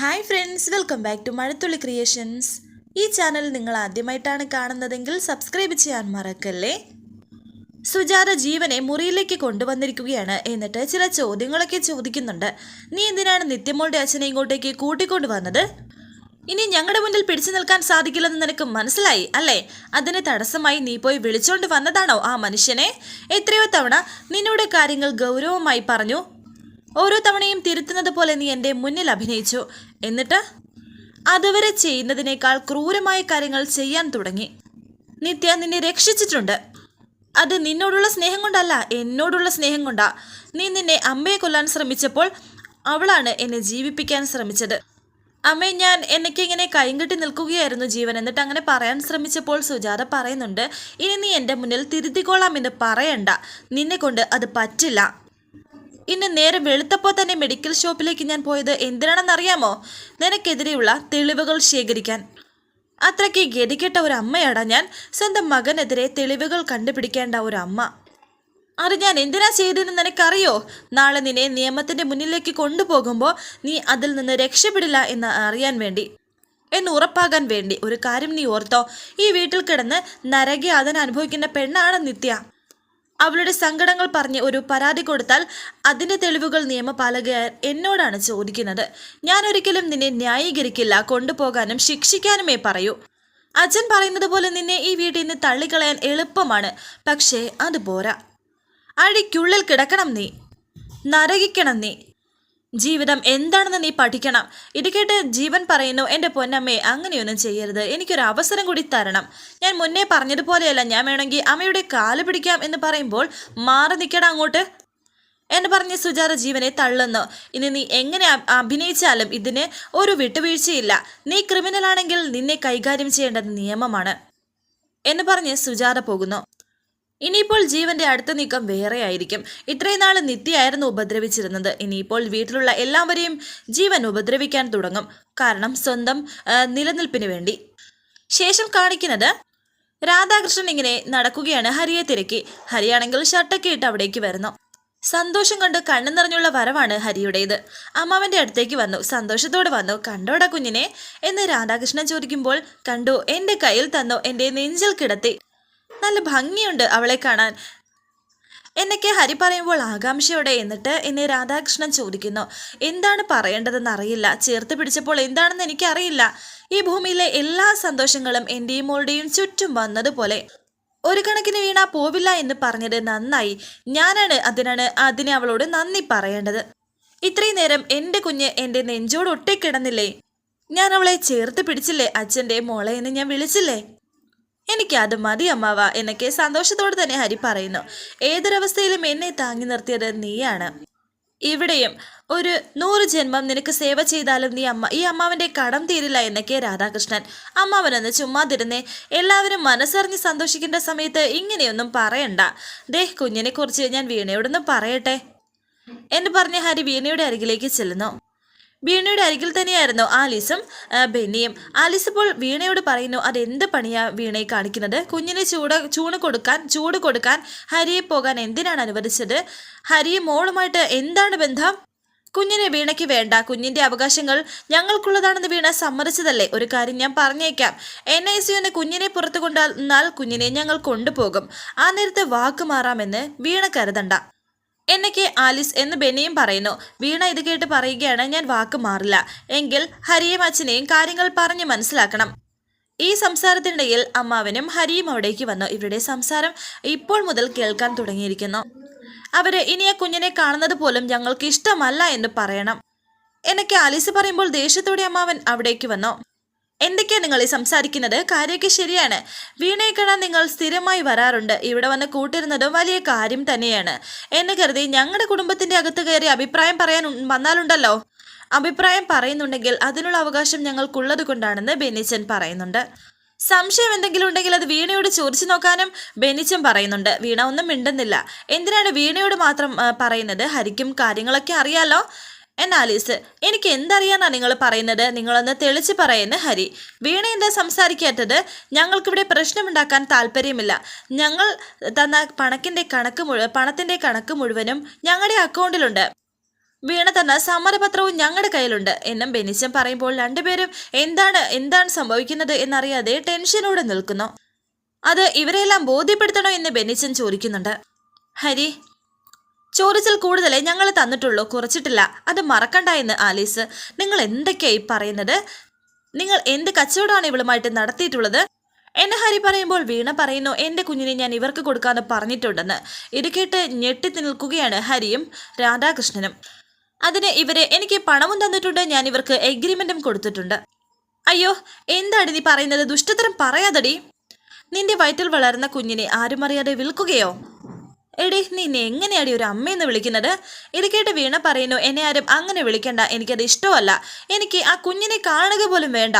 Hi friends welcome back to Mazhathulli creations ഈ channel നിങ്ങൾ ആദ്യമായിട്ടാണ് കാണുന്നതെങ്കിൽ സബ്സ്ക്രൈബ് ചെയ്യാൻ മറക്കല്ലേ? സുജാത ജീവനെ മുറിയിലേക്ക് കൊണ്ടുവന്നിരിക്കുകയാണ്. എന്നിട്ട് ചില ചോദ്യങ്ങളൊക്കെ ചോദിക്കുന്നുണ്ട്. നീ എന്തിനാണ് നിത്യമോളുടെ അച്ഛനെ ഇങ്ങോട്ടേക്ക് കൂട്ടിക്കൊണ്ടു വന്നത് ഇനി ഞങ്ങളുടെ മുന്നിൽ പിടിച്ചു നിൽക്കാൻ സാധിക്കില്ലെന്ന് നിനക്ക് മനസ്സിലായി അല്ലേ? അതിന് തടസ്സമായി നീ പോയി വിളിച്ചോണ്ട് വന്നതാണോ ആ മനുഷ്യനെ? എത്രയോ തവണ നിന്നോട് കാര്യങ്ങൾ ഗൗരവമായി പറഞ്ഞു. ഓരോ തവണയും തിരുത്തുന്നത് പോലെ നീ എന്റെ മുന്നിൽ അഭിനയിച്ചു. എന്നിട്ട് അതുവരെ ചെയ്യുന്നതിനേക്കാൾ ക്രൂരമായ കാര്യങ്ങൾ ചെയ്യാൻ തുടങ്ങി. നിത്യ നിന്നെ രക്ഷിച്ചിട്ടുണ്ട്. അത് നിന്നോടുള്ള സ്നേഹം കൊണ്ടല്ല എന്നോടുള്ള സ്നേഹം കൊണ്ടാ. നീ നിന്നെ അമ്മയെ കൊല്ലാൻ ശ്രമിച്ചപ്പോൾ അവളാണ് എന്നെ ജീവിപ്പിക്കാൻ ശ്രമിച്ചത്. അമ്മേ ഞാൻ എനിക്കിങ്ങനെ കൈകെട്ടി നിൽക്കുകയായിരുന്നു ജീവൻ. എന്നിട്ട് അങ്ങനെ പറയാൻ ശ്രമിച്ചപ്പോൾ സുജാത പറയുന്നുണ്ട് ഇനി നീ എന്റെ മുന്നിൽ തിരുത്തിക്കോളാം എന്ന് പറയണ്ട. നിന്നെ കൊണ്ട് അത് പറ്റില്ല. ഇന്ന് നേരെ വെളുത്തപ്പോൾ തന്നെ മെഡിക്കൽ ഷോപ്പിലേക്ക് ഞാൻ പോയത് എന്തിനാണെന്നറിയാമോ? നിനക്കെതിരെയുള്ള തെളിവുകൾ ശേഖരിക്കാൻ. അത്രയ്ക്ക് ഗതികെട്ട ഒരു അമ്മയാടാ ഞാൻ. സ്വന്തം മകനെതിരെ തെളിവുകൾ കണ്ടുപിടിക്കേണ്ട ഒരു അമ്മ. അത് ഞാൻ എന്തിനാ ചെയ്തതെന്ന് നിനക്കറിയോ? നാളെ നിന്നെ നിയമത്തിന്റെ മുന്നിലേക്ക് കൊണ്ടുപോകുമ്പോൾ നീ അതിൽ നിന്ന് രക്ഷപ്പെടില്ല എന്ന് അറിയാൻ വേണ്ടി. എന്ന് ഉറപ്പാകാൻ വേണ്ടി ഒരു കാര്യം നീ ഓർത്തോ. ഈ വീട്ടിൽ കിടന്ന് നരകയാതന അനുഭവിക്കുന്ന പെണ്ണാണ് നിത്യ. അവളുടെ സങ്കടങ്ങൾ പറഞ്ഞ് ഒരു പരാതി കൊടുത്താൽ അതിന്റെ തെളിവുകൾ നിയമപാലകർ എന്നോടാണ് ചോദിക്കുന്നത്. ഞാൻ ഒരിക്കലും നിന്നെ ന്യായീകരിക്കില്ല കൊണ്ടുപോകാനും ശിക്ഷിക്കാനുമേ പറയൂ. അച്ഛൻ പറയുന്നത് പോലെ നിന്നെ ഈ വീട്ടിൽ നിന്ന് തള്ളിക്കളയാൻ എളുപ്പമാണ് പക്ഷേ അത് പോരാ. അഴിക്കുള്ളിൽ കിടക്കണം നീ. നരകിക്കണം നീ. ജീവിതം എന്താണെന്ന് നീ പഠിക്കണം. ഇത് കേട്ട് ജീവൻ പറയുന്നു എന്റെ പൊന്നമ്മേ അങ്ങനെയൊന്നും ചെയ്യരുത്. എനിക്കൊരു അവസരം കൂടി തരണം. ഞാൻ മുന്നേ പറഞ്ഞതുപോലെയല്ല. ഞാൻ വേണമെങ്കിൽ അമ്മയുടെ കാൽ പിടിക്കാം എന്ന് പറയുമ്പോൾ മാറി നിൽക്കണം അങ്ങോട്ട്. എന്ന് പറഞ്ഞ് സുജാത ജീവനെ തള്ളുന്നു. ഇനി നീ എങ്ങനെ അഭിനയിച്ചാലും ഇതിന് ഒരു വിട്ടുവീഴ്ചയില്ല. നീ ക്രിമിനലാണെങ്കിൽ നിന്നെ കൈകാര്യം ചെയ്യേണ്ടത് നിയമമാണ്. എന്ന് പറഞ്ഞ് സുജാത പോകുന്നു. ഇനിയിപ്പോൾ ജീവന്റെ അടുത്ത നീക്കം വേറെ ആയിരിക്കും. ഇത്രയും നാൾ നിത്യയായിരുന്നു ഉപദ്രവിച്ചിരുന്നത്. ഇനിയിപ്പോൾ വീട്ടിലുള്ള എല്ലാവരെയും ജീവൻ ഉപദ്രവിക്കാൻ തുടങ്ങും. കാരണം സ്വന്തം നിലനിൽപ്പിന് വേണ്ടി. ശേഷം കാണിക്കുന്നത് രാധാകൃഷ്ണൻ ഇങ്ങനെ നടക്കുകയാണ് ഹരിയെ തിരക്കി. ഹരിയാണെങ്കിൽ ഷർട്ടൊക്കെ ഇട്ട് അവിടേക്ക് വരുന്നു. സന്തോഷം കൊണ്ട് കണ്ണു നിറഞ്ഞുള്ള വരവാണ് ഹരിയുടേത്. അമ്മാവന്റെ അടുത്തേക്ക് വന്നു. സന്തോഷത്തോടെ വന്നു. കണ്ടോടാ കുഞ്ഞിനെ? എന്ന് രാധാകൃഷ്ണൻ ചോദിക്കുമ്പോൾ കണ്ടു എന്റെ കയ്യിൽ തന്നു. എന്റെ നെഞ്ചിൽ കിടത്തി. നല്ല ഭംഗിയുണ്ട് അവളെ കാണാൻ. എന്നൊക്കെ ഹരി പറയുമ്പോൾ ആകാംക്ഷയോടെ എന്നിട്ട് എന്നെ രാധാകൃഷ്ണൻ ചോദിക്കുന്നു എന്താണ് പറയേണ്ടതെന്ന് അറിയില്ല? ചേർത്ത് പിടിച്ചപ്പോൾ എന്താണെന്ന് എനിക്കറിയില്ല. ഈ ഭൂമിയിലെ എല്ലാ സന്തോഷങ്ങളും എന്റെയും മോളുടെയും ചുറ്റും വന്നതുപോലെ. ഒരു കണക്കിന് വീണ പോവില്ല എന്ന് പറഞ്ഞത് നന്നായി. ഞാനാണ് അതിനാണ് അതിനെ അവളോട് നന്ദി പറയേണ്ടത്. ഇത്രയും നേരം എന്റെ കുഞ്ഞ് എന്റെ നെഞ്ചോട് ഒട്ടിക്കിടന്നില്ലേ ഞാൻ അവളെ ചേർത്ത് പിടിച്ചില്ലേ അച്ഛന്റെ മോളെ എന്ന് ഞാൻ വിളിച്ചില്ലേ? എനിക്ക് അത് മതി അമ്മാവ എന്നൊക്കെ സന്തോഷത്തോടെ തന്നെ ഹരി പറയുന്നു. ഏതൊരവസ്ഥയിലും എന്നെ താങ്ങി നിർത്തിയത് നീയാണ്. ഇവിടെയും ഒരു നൂറ് ജന്മം നിനക്ക് സേവ ചെയ്താലും നീ അമ്മ ഈ അമ്മാവന്റെ കടം തീരില്ല എന്നൊക്കെ രാധാകൃഷ്ണൻ അമ്മാവനെന്ന് ചുമ്മാതിരുന്നേ എല്ലാവരും മനസ്സറിഞ്ഞ് സന്തോഷിക്കേണ്ട സമയത്ത് ഇങ്ങനെയൊന്നും പറയണ്ട. ദേ കുഞ്ഞിനെ കുറിച്ച് ഞാൻ വീണയോടൊന്ന് പറയട്ടെ. എന്ന് പറഞ്ഞ ഹരി വീണയുടെ അരികിലേക്ക് ചെല്ലുന്നു. വീണയുടെ അരികിൽ തന്നെയായിരുന്നു ആലീസും ബെന്നിയും. ആലീസ് ഇപ്പോൾ വീണയോട് പറയുന്നു അതെന്ത് പണിയാ വീണയെ കാണിക്കുന്നത്? കുഞ്ഞിന് ചൂട് ചൂണ് കൊടുക്കാൻ ചൂട് കൊടുക്കാൻ ഹരിയെ പോകാൻ എന്തിനാണ് അനുവദിച്ചത്? ഹരി മോളുമായിട്ട് എന്താണ് ബന്ധം? കുഞ്ഞിനെ വീണയ്ക്ക് വേണ്ട. കുഞ്ഞിന്റെ അവകാശങ്ങൾ ഞങ്ങൾക്കുള്ളതാണെന്ന് വീണ സമ്മതിച്ചതല്ലേ? ഒരു കാര്യം ഞാൻ പറഞ്ഞേക്കാം. എൻ ഐ സിയുന്ന് കുഞ്ഞിനെ പുറത്തു കൊണ്ടുവന്നാൽ കുഞ്ഞിനെ ഞങ്ങൾ കൊണ്ടുപോകും. ആ നേരത്തെ വാക്ക് മാറാമെന്ന് വീണ കരുതണ്ട. എന്നൊക്കെ ആലിസ് എന്ന് ബെന്നിയും പറയുന്നു. വീണ ഇത് കേട്ട് പറയുകയാണ് ഞാൻ വാക്ക് മാറില്ല. എങ്കിൽ ഹരിയും അച്ഛനെയും കാര്യങ്ങൾ പറഞ്ഞ് മനസ്സിലാക്കണം. ഈ സംസാരത്തിനിടയിൽ അമ്മാവനും ഹരിയും അവിടേക്ക് വന്നു. ഇവരുടെ സംസാരം ഇപ്പോൾ മുതൽ കേൾക്കാൻ തുടങ്ങിയിരിക്കുന്നു. അവർ ഇനി ആ കുഞ്ഞിനെ കാണുന്നത് പോലും ഞങ്ങൾക്ക് ഇഷ്ടമല്ല എന്ന് പറയണം. എന്നൊക്കെ ആലിസ് പറയുമ്പോൾ ദേഷ്യത്തോടെ അമ്മാവൻ അവിടേക്ക് വന്നു. എന്തൊക്കെയാ നിങ്ങൾ ഈ സംസാരിക്കുന്നത്? കാര്യമൊക്കെ ശരിയാണ്. വീണയെ കാണാൻ നിങ്ങൾ സ്ഥിരമായി വരാറുണ്ട്. ഇവിടെ വന്ന് കൂട്ടിരുന്നത് വലിയ കാര്യം തന്നെയാണ്. എന്ന് കരുതി ഞങ്ങളുടെ കുടുംബത്തിന്റെ അകത്ത് കയറി അഭിപ്രായം പറയാൻ വന്നാലുണ്ടല്ലോ? അഭിപ്രായം പറയുന്നുണ്ടെങ്കിൽ അതിനുള്ള അവകാശം ഞങ്ങൾക്കുള്ളത് കൊണ്ടാണെന്ന് ബെന്നിച്ചൻ പറയുന്നുണ്ട്. സംശയം എന്തെങ്കിലും ഉണ്ടെങ്കിൽ അത് വീണയോട് ചോദിച്ചു നോക്കാനും ബെന്നിച്ചൻ പറയുന്നുണ്ട്. വീണ ഒന്നും മിണ്ടുന്നില്ല. എന്തിനാണ് വീണയോട് മാത്രം പറയുന്നത്? ഹരിക്കും കാര്യങ്ങളൊക്കെ അറിയാലോ? എന്നാലീസ് എനിക്ക് എന്തറിയാനാ നിങ്ങൾ പറയുന്നത്? നിങ്ങളൊന്ന് തെളിച്ച് പറയുന്ന ഹരി. വീണ എന്താ സംസാരിക്കാത്തത്? ഞങ്ങൾക്കിവിടെ പ്രശ്നമുണ്ടാക്കാൻ താല്പര്യമില്ല. ഞങ്ങൾ തന്ന പണക്കിന്റെ കണക്ക് മുഴുവൻ പണത്തിന്റെ കണക്ക് മുഴുവനും ഞങ്ങളുടെ അക്കൗണ്ടിലുണ്ട്. വീണ തന്ന സമ്മതപത്രവും ഞങ്ങളുടെ കയ്യിലുണ്ട്. എന്നും ബെനിച്ചൻ പറയുമ്പോൾ രണ്ടുപേരും എന്താണ് എന്താണ് സംഭവിക്കുന്നത് എന്നറിയാതെ ടെൻഷനോടെ നിൽക്കുന്നു. അത് ഇവരെല്ലാം ബോധ്യപ്പെടുത്തണോ എന്ന് ബെനിച്ചൻ ചോദിക്കുന്നുണ്ട്. ഹരി ചോദിച്ചാൽ കൂടുതലേ ഞങ്ങൾ തന്നിട്ടുള്ളൂ. കുറച്ചിട്ടില്ല. അത് മറക്കണ്ട എന്ന് ആലീസ്. നിങ്ങൾ എന്തൊക്കെയായി പറയുന്നത്? നിങ്ങൾ എന്ത് കച്ചവടമാണ് ഇവളുമായിട്ട് നടത്തിയിട്ടുള്ളത്? എന്നെ ഹരി പറയുമ്പോൾ വീണ പറയുന്നു എന്റെ കുഞ്ഞിനെ ഞാൻ ഇവർക്ക് കൊടുക്കാന്ന് പറഞ്ഞിട്ടുണ്ടെന്ന്. ഇത് കേട്ട് ഞെട്ടി നിൽക്കുകയാണ് ഹരിയും രാധാകൃഷ്ണനും. അതിന് ഇവരെ എനിക്ക് പണവും തന്നിട്ടുണ്ട്. ഞാൻ ഇവർക്ക് എഗ്രിമെന്റും കൊടുത്തിട്ടുണ്ട്. അയ്യോ എന്താണ് നീ പറയുന്നത്? ദുഷ്ടത്തരം പറയാതടി. നിന്റെ വയറ്റിൽ വളർന്ന കുഞ്ഞിനെ ആരും അറിയാതെ വിൽക്കുകയോ? എടി നിന്നെ എങ്ങനെയാടി ഒരു അമ്മയെന്ന് വിളിക്കുന്നത്? ഇത് കേട്ട് വീണ പറയുന്നു എന്നെ ആരും അങ്ങനെ വിളിക്കണ്ട. എനിക്കത് ഇഷ്ടമല്ല. എനിക്ക് ആ കുഞ്ഞിനെ കാണുക പോലും വേണ്ട.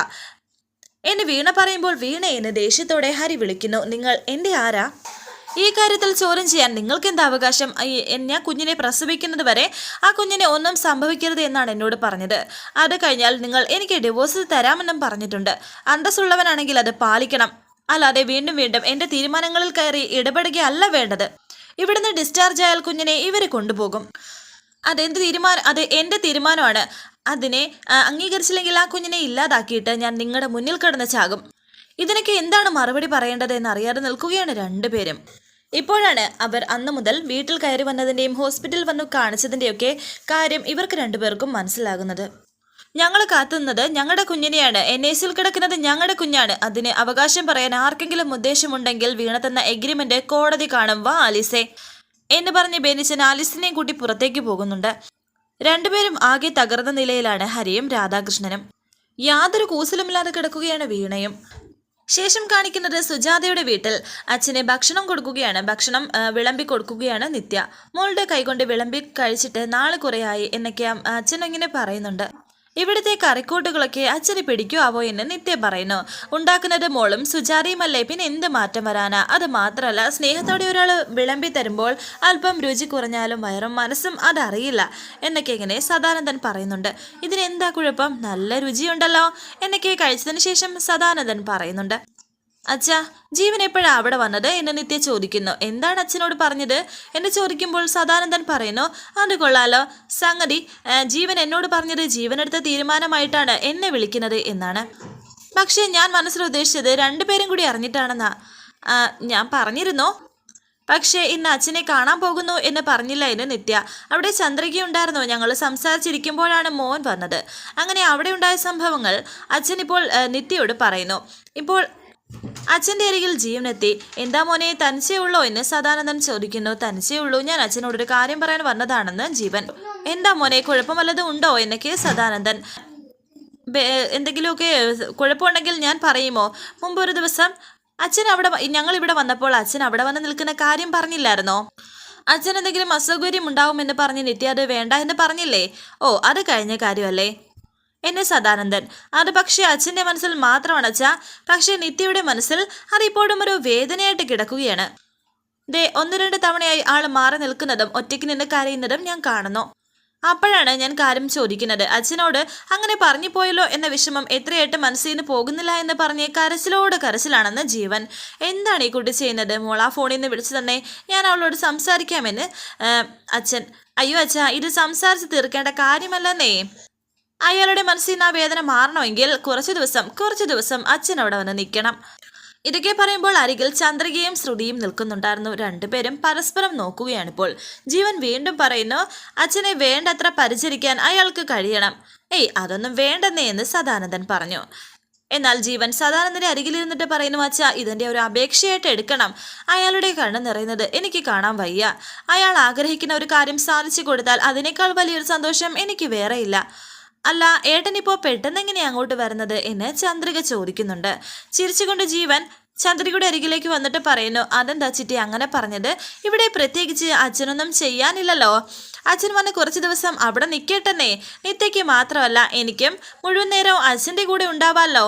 എന്നെ വീണ പറയുമ്പോൾ വീണ എന്ന് ദേഷ്യത്തോടെ ഹരി വിളിക്കുന്നു നിങ്ങൾ എന്റെ ആരാ? ഈ കാര്യത്തിൽ ചോദ്യം ചെയ്യാൻ നിങ്ങൾക്ക് എന്താ അവകാശം? ഞാൻ കുഞ്ഞിനെ പ്രസവിക്കുന്നത് വരെ ആ കുഞ്ഞിനെ ഒന്നും സംഭവിക്കരുത് എന്നാണ് എന്നോട് പറഞ്ഞത്. അത് കഴിഞ്ഞാൽ നിങ്ങൾ എനിക്ക് ഡിവോഴ്സ് തരാമെന്നും പറഞ്ഞിട്ടുണ്ട്. അന്തസ്സുള്ളവനാണെങ്കിൽ അത് പാലിക്കണം. അല്ലാതെ വീണ്ടും വീണ്ടും എന്റെ തീരുമാനങ്ങളിൽ കയറി ഇടപെടുകയല്ല വേണ്ടത്. ഇവിടുന്ന് ഡിസ്ചാർജ് ആയാൽ കുഞ്ഞിനെ ഇവരെ കൊണ്ടുപോകും. അതെന്ത് തീരുമാനം അത് എന്റെ തീരുമാനമാണ്. അതിനെ അംഗീകരിച്ചില്ലെങ്കിൽ ആ കുഞ്ഞിനെ ഇല്ലാതാക്കിയിട്ട് ഞാൻ നിങ്ങളുടെ മുന്നിൽ കിടന്ന് ചാകും. ഇതിനൊക്കെ എന്താണ് മറുപടി പറയേണ്ടത് എന്ന് അറിയാതെ നിൽക്കുകയാണ് രണ്ടുപേരും ഇപ്പോഴാണ് അവർ അന്നു മുതൽ വീട്ടിൽ കയറി വന്നതിന്റെയും ഹോസ്പിറ്റലിൽ വന്നു കാണിച്ചതിന്റെയൊക്കെ കാര്യം ഇവർക്ക് രണ്ടുപേർക്കും മനസ്സിലാകുന്നത്. ഞങ്ങൾ കാത്തുന്നത് ഞങ്ങളുടെ കുഞ്ഞിനെയാണ്. എൻ എസിൽ കിടക്കുന്നത് ഞങ്ങളുടെ കുഞ്ഞാണ്. അതിന് അവകാശം പറയാൻ ആർക്കെങ്കിലും ഉദ്ദേശമുണ്ടെങ്കിൽ വീണ തന്ന എഗ്രിമെന്റ് കോടതി കാണും. വാ ആലിസെ. എന്ന് പറഞ്ഞ് ബെനിച്ചൻ ആലിസിനെയും കൂട്ടി പുറത്തേക്ക് പോകുന്നുണ്ട്. രണ്ടുപേരും ആകെ തകർന്ന നിലയിലാണ് ഹരിയും രാധാകൃഷ്ണനും. യാതൊരു കൂസലുമില്ലാതെ കിടക്കുകയാണ് വീണയും. ശേഷം കാണിക്കുന്നത് സുജാതയുടെ വീട്ടിൽ. അച്ഛനെ ഭക്ഷണം കൊടുക്കുകയാണ്. ഭക്ഷണം വിളമ്പി കൊടുക്കുകയാണ് നിത്യ. മോളുടെ കൈകൊണ്ട് വിളമ്പി കഴിച്ചിട്ട് നാളെ കുറയായി എന്നൊക്കെ അച്ഛൻ ഇങ്ങനെ പറയുന്നുണ്ട്. ഇവിടുത്തെ കറിക്കൂട്ടുകളൊക്കെ അച്ഛന് പിടിക്കുമാവോ എന്ന് നിത്യ പറയുന്നു. ഉണ്ടാക്കുന്നത് മോളും സുജാതയുമല്ലേ പിന്നെ എന്ത് മാറ്റം വരാനാ? അത് മാത്രമല്ല സ്നേഹത്തോടെ ഒരാൾ വിളമ്പി തരുമ്പോൾ അല്പം രുചി കുറഞ്ഞാലും വയറും മനസ്സും അതറിയില്ല എന്നൊക്കെ ഇങ്ങനെ സദാനന്ദൻ പറയുന്നുണ്ട്. ഇതിനെന്താ കുഴപ്പം? നല്ല രുചിയുണ്ടല്ലോ എന്നൊക്കെ കഴിച്ചതിന് ശേഷം സദാനന്ദൻ പറയുന്നുണ്ട്. അച്ഛാ ജീവൻ എപ്പോഴാ അവിടെ വന്നത് എന്ന് നിത്യ ചോദിക്കുന്നു. എന്താണ് അച്ഛനോട് പറഞ്ഞത്? എന്നെ ചോദിക്കുമ്പോൾ സദാനന്ദൻ പറയുന്നു അത് കൊള്ളാലോ. സംഗതി ജീവൻ എന്നോട് പറഞ്ഞത് ജീവനെടുത്ത തീരുമാനമായിട്ടാണ് എന്നെ വിളിക്കുന്നത് എന്നാണ്. പക്ഷേ ഞാൻ മനസ്സിൽ ഉദ്ദേശിച്ചത് രണ്ടുപേരും കൂടി അറിഞ്ഞിട്ടാണെന്നാ. ഞാൻ പറഞ്ഞിരുന്നു. പക്ഷേ ഇന്ന് അച്ഛനെ കാണാൻ പോകുന്നു എന്ന് പറഞ്ഞില്ല എന്ന് നിത്യ. അവിടെ ചന്ദ്രികയുണ്ടായിരുന്നു ഞങ്ങൾ സംസാരിച്ചിരിക്കുമ്പോഴാണ് മോൻ വന്നത്. അങ്ങനെ അവിടെ ഉണ്ടായ സംഭവങ്ങൾ അച്ഛൻ ഇപ്പോൾ നിത്യയോട് പറയുന്നു. ഇപ്പോൾ അച്ഛന്റെ അരികിൽ ജീവനെത്തി. എന്താ മോനെ തനിച്ചേ ഉള്ളോ? എന്ന് സദാനന്ദൻ ചോദിക്കുന്നു. തനിച്ചേ ഉള്ളൂ. ഞാൻ അച്ഛനോടൊരു കാര്യം പറയാൻ വന്നതാണെന്ന് ജീവൻ. എന്താ മോനെ കുഴപ്പം വല്ലതും ഉണ്ടോ? എന്നൊക്കെ സദാനന്ദൻ. എന്തെങ്കിലുമൊക്കെ കുഴപ്പമുണ്ടെങ്കിൽ ഞാൻ പറയുമോ? മുമ്പ് ഒരു ദിവസം അച്ഛൻ അവിടെ ഞങ്ങൾ ഇവിടെ വന്നപ്പോൾ അച്ഛൻ അവിടെ വന്ന് നിൽക്കുന്ന കാര്യം പറഞ്ഞില്ലായിരുന്നോ? അച്ഛൻ എന്തെങ്കിലും അസൗകര്യം ഉണ്ടാവുമെന്ന് പറഞ്ഞ് നിത്യ അത് വേണ്ട എന്ന് പറഞ്ഞില്ലേ? ഓ അത് കഴിഞ്ഞ കാര്യമല്ലേ? എന്നെ സദാനന്ദൻ. അത് പക്ഷേ അച്ഛന്റെ മനസ്സിൽ മാത്രം അണച്ച പക്ഷേ നിത്യയുടെ മനസ്സിൽ അതിപ്പോഴും ഒരു വേദനയായിട്ട് കിടക്കുകയാണ്. ദേ ഒന്ന് രണ്ട് തവണയായി ആൾ മാറി നിൽക്കുന്നതും ഒറ്റയ്ക്ക് നിന്ന് കരയുന്നതും ഞാൻ കാണുന്നു. അപ്പോഴാണ് ഞാൻ കാര്യം ചോദിക്കുന്നത്. അച്ഛനോട് അങ്ങനെ പറഞ്ഞു പോയല്ലോ എന്ന വിഷമം എത്രയായിട്ട് മനസ്സിൽ നിന്ന് പോകുന്നില്ല എന്ന് പറഞ്ഞ് കരച്ചിലോട് കരച്ചിലാണെന്ന് ജീവൻ. എന്താണ് ഈ കുട്ടി ചെയ്യുന്നത്? മോൾ ആ ഫോണിൽ നിന്ന് വിളിച്ചു തന്നെ ഞാൻ അവളോട് സംസാരിക്കാമെന്ന് അച്ഛൻ. അയ്യോ അച്ഛാ ഇത് സംസാരിച്ച് തീർക്കേണ്ട കാര്യമല്ലെന്നേ. അയാളുടെ മനസ്സിൽ നിന്ന് ആ വേദന മാറണമെങ്കിൽ കുറച്ച് ദിവസം കുറച്ച് ദിവസം അച്ഛൻ അവിടെ വന്ന് നിൽക്കണം. ഇതൊക്കെ പറയുമ്പോൾ അരികിൽ ചന്ദ്രികയും ശ്രുതിയും നിൽക്കുന്നുണ്ടായിരുന്നു. രണ്ടുപേരും പരസ്പരം നോക്കുകയാണിപ്പോൾ. ജീവൻ വീണ്ടും പറയുന്നു അച്ഛനെ വേണ്ടത്ര പരിചരിക്കാൻ അയാൾക്ക് കഴിയണം. ഏയ് അതൊന്നും വേണ്ടെന്നേ എന്ന് സദാനന്ദൻ പറഞ്ഞു. എന്നാൽ ജീവൻ സദാനന്ദന്റെ അരികിലിരുന്നിട്ട് പറയുന്നു അച്ഛ ഇതിന്റെ ഒരു അപേക്ഷയായിട്ട് എടുക്കണം. അയാളുടെ കണ്ണ് നിറയുന്നത് എനിക്ക് കാണാൻ വയ്യ. അയാൾ ആഗ്രഹിക്കുന്ന ഒരു കാര്യം സാധിച്ചു കൊടുത്താൽ അതിനേക്കാൾ വലിയൊരു സന്തോഷം എനിക്ക് വേറെയില്ല അല്ല ഏട്ടനിപ്പോ പെട്ടെന്ന് എങ്ങനെയാ അങ്ങോട്ട് വരുന്നത് എന്ന് ചന്ദ്രിക ചോദിക്കുന്നുണ്ട്. ചിരിച്ചുകൊണ്ട് ജീവൻ ചന്ദ്രികയുടെ അരികിലേക്ക് വന്നിട്ട് പറയുന്നു അതെന്താ ചിറ്റി അങ്ങനെ പറഞ്ഞത്? ഇവിടെ പ്രത്യേകിച്ച് അച്ഛനൊന്നും ചെയ്യാനില്ലല്ലോ. അച്ഛൻ വന്ന് കുറച്ച് ദിവസം അവിടെ നിൽക്കട്ടെന്നേ. നിത്യയ്ക്ക് മാത്രമല്ല എനിക്കും മുഴുവൻ നേരവും അച്ഛന്റെ കൂടെ ഉണ്ടാവാമല്ലോ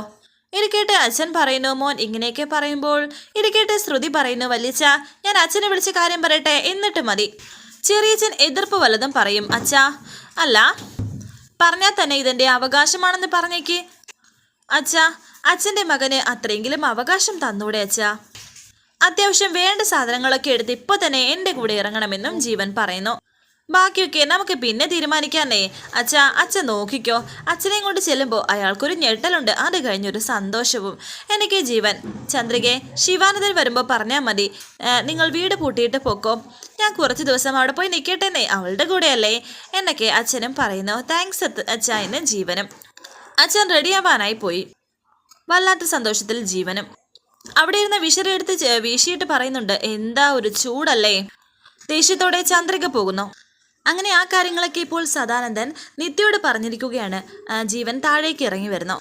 ഇരിക്കേട്ട് അച്ഛൻ പറയുന്നു മോൻ ഇങ്ങനെയൊക്കെ പറയുമ്പോൾ ഇരിക്കേട്ട് ശ്രുതി പറയുന്നു വല്യച്ച ഞാൻ അച്ഛനെ വിളിച്ച കാര്യം പറയട്ടെ എന്നിട്ട് മതി. ചെറിയച്ഛൻ എതിർപ്പ് വല്ലതും പറയും അച്ഛാ അല്ല പറഞ്ഞാൽ തന്നെ ഇതെന്റെ അവകാശമാണെന്ന് പറഞ്ഞേക്ക്. അച്ഛാ അച്ഛന്റെ മകന് അത്രയെങ്കിലും അവകാശം തന്നൂടെ അച്ഛാ. അത്യാവശ്യം വേണ്ട സാധനങ്ങളൊക്കെ എടുത്ത് ഇപ്പോൾ തന്നെ എന്റെ കൂടെ ഇറങ്ങണമെന്നും ജീവൻ പറയുന്നു. ബാക്കിയൊക്കെ നമുക്ക് പിന്നെ തീരുമാനിക്കാന്നേ. അച്ഛാ അച്ഛൻ നോക്കിക്കോ. അച്ഛനെയും കൊണ്ട് ചെല്ലുമ്പോൾ അയാൾക്കൊരു ഞെട്ടലുണ്ട്. അത് കഴിഞ്ഞൊരു സന്തോഷവും. എനിക്ക് ജീവൻ. ചന്ദ്രികെ ശിവാനന്ദൻ വരുമ്പോൾ പറഞ്ഞാൽ മതി. നിങ്ങൾ വീട് പൂട്ടിയിട്ട് പൊക്കോ. ഞാൻ കുറച്ച് ദിവസം അവിടെ പോയി നിൽക്കട്ടെന്നേ അവളുടെ കൂടെയല്ലേ. എന്നൊക്കെ അച്ഛനും പറയുന്നു. താങ്ക്സ് അച്ഛാ എന്ന് ജീവനും. അച്ഛൻ റെഡിയാവാനായി പോയി. വല്ലാത്ത സന്തോഷത്തിൽ ജീവനും. അവിടെ ഇരുന്ന വിഷര എടുത്ത് വീശിയിട്ട് പറയുന്നുണ്ട് എന്താ ഒരു ചൂടല്ലേ? ദേഷ്യത്തോടെ ചന്ദ്രിക പോകുന്നു. അങ്ങനെ ആ കാര്യങ്ങളൊക്കെ ഇപ്പോൾ സദാനന്ദൻ നിത്യയോട് പറഞ്ഞിരിക്കുകയാണ്. ജീവൻ താഴേക്ക് ഇറങ്ങി വരുന്നു.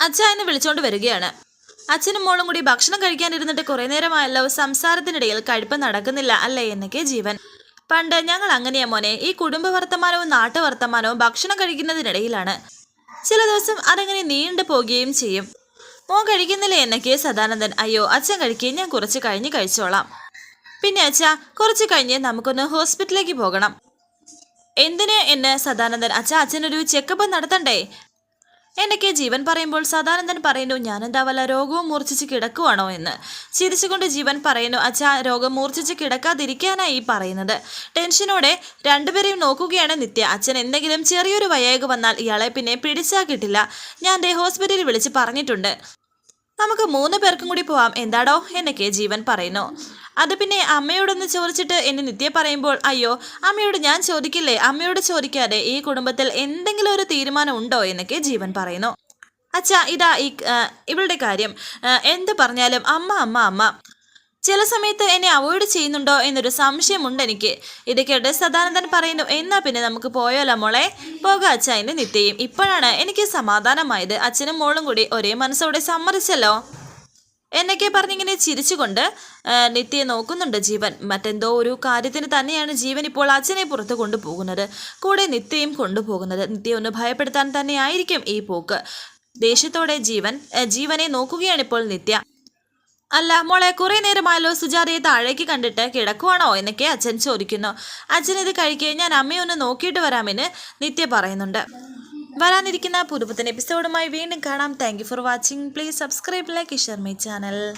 അച്ഛ എന്നെ വിളിച്ചോണ്ട് വരികയാണ്. അച്ഛനും മോളും കൂടി ഭക്ഷണം കഴിക്കാനിരുന്നിട്ട് കുറേ നേരമായല്ലോ സംസാരത്തിനിടയിൽ കഴുപ്പ് നടക്കുന്നില്ല അല്ലേ എന്നൊക്കെ ജീവൻ. പണ്ട് ഞങ്ങൾ അങ്ങനെയാ മോനെ ഈ കുടുംബ വർത്തമാനവും നാട്ടു വർത്തമാനവും ഭക്ഷണം കഴിക്കുന്നതിനിടയിലാണ്. ചില ദിവസം അതങ്ങനെ നീണ്ടു പോകുകയും ചെയ്യും. മോൻ കഴിക്കുന്നില്ലേ എന്നൊക്കെ സദാനന്ദൻ അയ്യോ അച്ഛൻ കഴിക്കുകയും ഞാൻ കുറച്ച് കഴിഞ്ഞ് കഴിച്ചോളാം. പിന്നെ അച്ഛാ കുറച്ച് കഴിഞ്ഞ് നമുക്കൊന്ന് ഹോസ്പിറ്റലിലേക്ക് പോകണം. എന്തിന് എന്ന് സദാനന്ദൻ അച്ഛാ അച്ഛനൊരു ചെക്കപ്പ് നടത്തണ്ടേ? എന്നൊക്കെ ജീവൻ പറയുമ്പോൾ സദാനന്ദൻ പറയുന്നു ഞാനെന്താ വല്ല രോഗവും മൂർച്ഛിച്ച് കിടക്കുവാണോ എന്ന്. ചിരിച്ചുകൊണ്ട് ജീവൻ പറയുന്നു അച്ഛാ രോഗം മൂർച്ഛിച്ച് കിടക്കാതിരിക്കാനായി പറയുന്നത്. ടെൻഷനോടെ രണ്ടുപേരെയും നോക്കുകയാണ് നിത്യ. അച്ഛൻ എന്തെങ്കിലും ചെറിയൊരു വയ്യായ്ക വന്നാൽ ഇയാളെ പിന്നെ പിടിച്ചാൽ കിട്ടില്ല. ഞാൻ ദേ ഹോസ്പിറ്റലിൽ വിളിച്ച് പറഞ്ഞിട്ടുണ്ട്. നമുക്ക് മൂന്ന് പേർക്കും കൂടി പോവാം. എന്താടോ? എന്നൊക്കെ ജീവൻ പറയുന്നു. അത് പിന്നെ അമ്മയോടൊന്ന് ചോദിച്ചിട്ട് എന്നെ നിത്യ പറയുമ്പോൾ അയ്യോ അമ്മയോട് ഞാൻ ചോദിക്കില്ലേ? അമ്മയോട് ചോദിക്കാതെ ഈ കുടുംബത്തിൽ എന്തെങ്കിലും ഒരു തീരുമാനം ഉണ്ടോ? എന്നൊക്കെ ജീവൻ പറയുന്നു. അച്ഛാ ഇതാ ഈ ഇവളുടെ കാര്യം. എന്ത് പറഞ്ഞാലും അമ്മ അമ്മ അമ്മ. ചില സമയത്ത് എന്നെ അവോയ്ഡ് ചെയ്യുന്നുണ്ടോ എന്നൊരു സംശയമുണ്ട് എനിക്ക്. ഇത് കേട്ട് സദാനന്ദൻ പറയുന്നു എന്നാ പിന്നെ നമുക്ക് പോയാലോ മോളെ? പോക അച്ഛ എന്ന് നിത്യയും. ഇപ്പോഴാണ് എനിക്ക് സമാധാനമായത്. അച്ഛനും മോളും കൂടി ഒരേ മനസ്സോടെ സമ്മതിച്ചല്ലോ. എന്നൊക്കെ പറഞ്ഞിങ്ങനെ ചിരിച്ചുകൊണ്ട് നിത്യയെ നോക്കുന്നുണ്ട് ജീവൻ. മറ്റെന്തോ ഒരു കാര്യത്തിന് തന്നെയാണ് ജീവൻ ഇപ്പോൾ അച്ഛനെ പുറത്ത് കൊണ്ടുപോകുന്നത്. കൂടെ നിത്യയും കൊണ്ടുപോകുന്നത്. നിത്യയെ ഒന്ന് ഭയപ്പെടുത്താൻ തന്നെയായിരിക്കും ഈ പോക്ക്. ദേഷ്യത്തോടെ ജീവൻ ജീവനെ നോക്കുകയാണിപ്പോൾ നിത്യ. അല്ല മോളെ കുറെ നേരമായല്ലോ സുജാതയെ താഴേക്ക് കണ്ടിട്ട് കിടക്കുവാണോ എന്നൊക്കെ അച്ഛൻ ചോദിക്കുന്നു. അച്ഛൻ ഇത് കഴിക്കുക ഞാൻ അമ്മയെ ഒന്ന് നോക്കിയിട്ട് വരാമെന്ന് നിത്യ പറയുന്നുണ്ട്. വരാനിരിക്കുന്ന പുതുപുത്തൻ എപ്പിസോഡുമായി വീണ്ടും കാണാം. Thank for watching please subscribe like share my channel